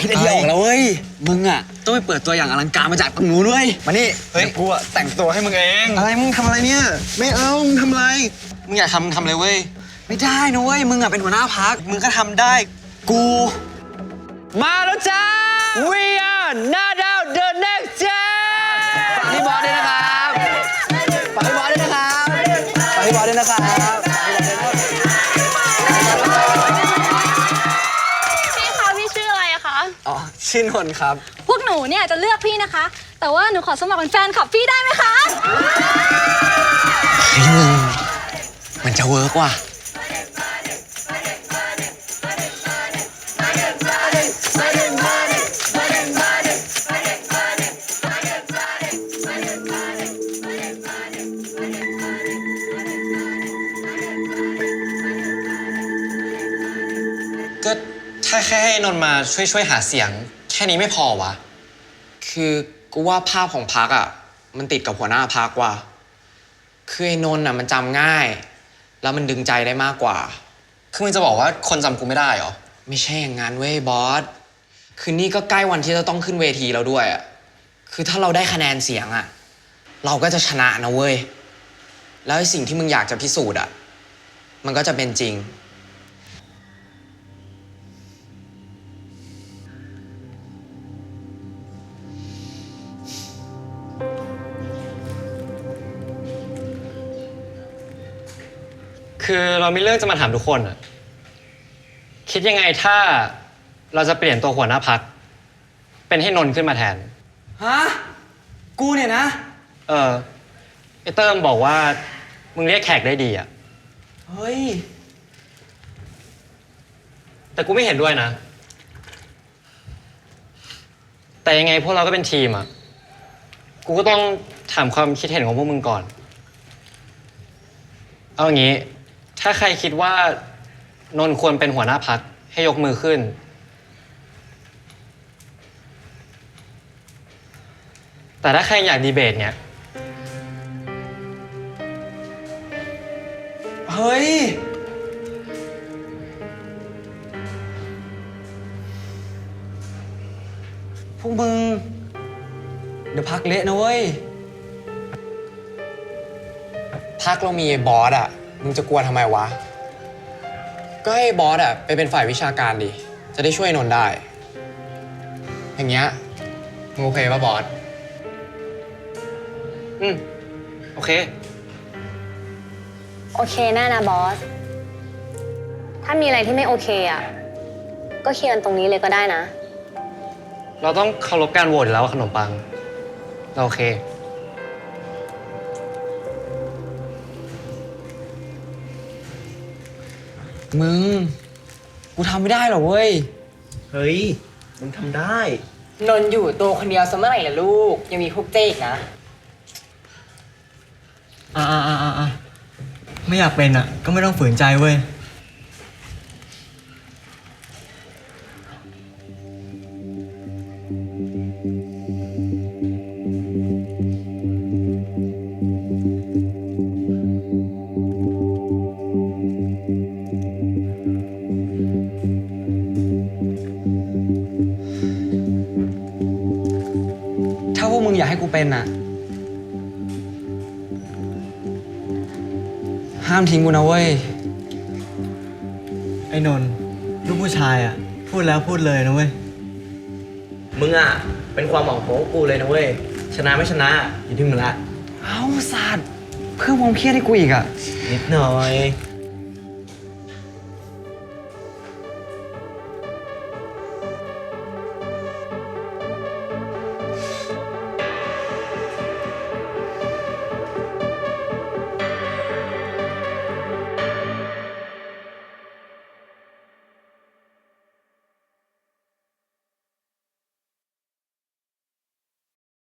คิดไอเดียออกแล้วเว้ย มึงอะต้องไปเปิดตัวอย่างอลังการมาจากตรงนู้นด้วยมานี่ เฮ้ยดี๋วกูอะแต่งตัวให้มึงเอง อะไรมึงทำอะไรเนี่ย ไม่เอา มึงทำอะไร มึงอยากทำมึงทำเลยเว้ย ไม่ได้นะเว้ย มึงอะเป็นหัวหน้าพัก มึงก็ทำได้ กู มาแล้วจ้า We are not out the next gen ฝากพี่บอสด้วยนะครับฝากพี่บอสด้วยนะครับฝากพี่บอสด้วยนะครับ ชื่อนนท์ครับ พวกหนูเนี่ยจะเลือกพี่นะคะ แต่ว่าหนูขอสมัครเป็นแฟนคลับพี่ได้ไหมคะ เฮ้ยมึงมันจะเวิร์กว่ะก็ ถ้าแค่ให้นนท์มาช่วยช่วยหาเสียง แค่นี้ไม่พอวะ คือกูว่าภาพของพักอะ มันติดกับหัวหน้าพักว่ะ คือไอ้นนท์อะมันจำง่าย แล้วมันดึงใจได้มากกว่า คือมึงจะบอกว่าคนจำกูไม่ได้เหรอ ไม่ใช่อย่างนั้นเว้ยบอส คือนี่ก็ใกล้วันที่จะต้องขึ้นเวทีแล้วด้วยอะ คือถ้าเราได้คะแนนเสียงอะ เราก็จะชนะนะเว้ย แล้วไอ้สิ่งที่มึงอยากจะพิสูจน์อะ มันก็จะเป็นจริง คือเรามีเรื่องจะมาถามทุกคนอะคิดยังไงถ้าเราจะเปลี่ยนตัวหัวหน้าพัก เป็นให้นนท์ขึ้นมาแทน ฮะ กูเนี่ยนะ เออไอเติ้มบอกว่า มึงเรียกแขกได้ดีอะเฮ้ย แต่กูไม่เห็นด้วยนะ แต่ยังไงพวกเราก็เป็นทีมอะกูก็ต้องถามความคิดเห็นของพวกมึงก่อน เอาอย่างนี้ ถ้าใครคิดว่านนท์ควรเป็นหัวหน้าพักให้ยกมือขึ้น แต่ถ้าใครอยากดีเบตเนี่ย เฮ้ย พวกมึง เดี๋ยวพักเละนะเว้ย พักเรามีไอ้บอสอะ มึงจะกลัวทำไมวะ ก็ให้บอสอะไปเป็นฝ่ายวิชาการดิ จะได้ช่วยนนท์ได้ อย่างเงี้ยมึงโอเคป่ะบอส อืม โอเค โอเคแน่นะบอส ถ้ามีอะไรที่ไม่โอเคอะ ก็เคลียร์กันตรงนี้เลยก็ได้นะ เราต้องเคารพการโหวตอยู่แล้วอะขนมปัง เราโอเค มึง กูทำไม่ได้หรอกเว้ย เฮ้ย มึงทำได้ นนท์อยู่ตัวคนเดียวซะเมื่อไหร่ล่ะลูก ยังมีพวกเจ๊อีกนะ อ่าอ่าอ่าอ่าไม่อยากเป็นอะ ก็ไม่ต้องฝืนใจเว้ย อยากให้กูเป็นอะ ห้ามทิ้งกูนะเว้ย ไอ้นนท์ลูกผู้ชายอะ พูดแล้วพูดเลยนะเว้ย มึงอะ เป็นความหวังของพวกกูเลยนะเว้ย ชนะไม่ชนะอยู่ที่มึงละ เอ้าสัตว์เพิ่มความเครียดให้กูอีกอะ นิดหน่อย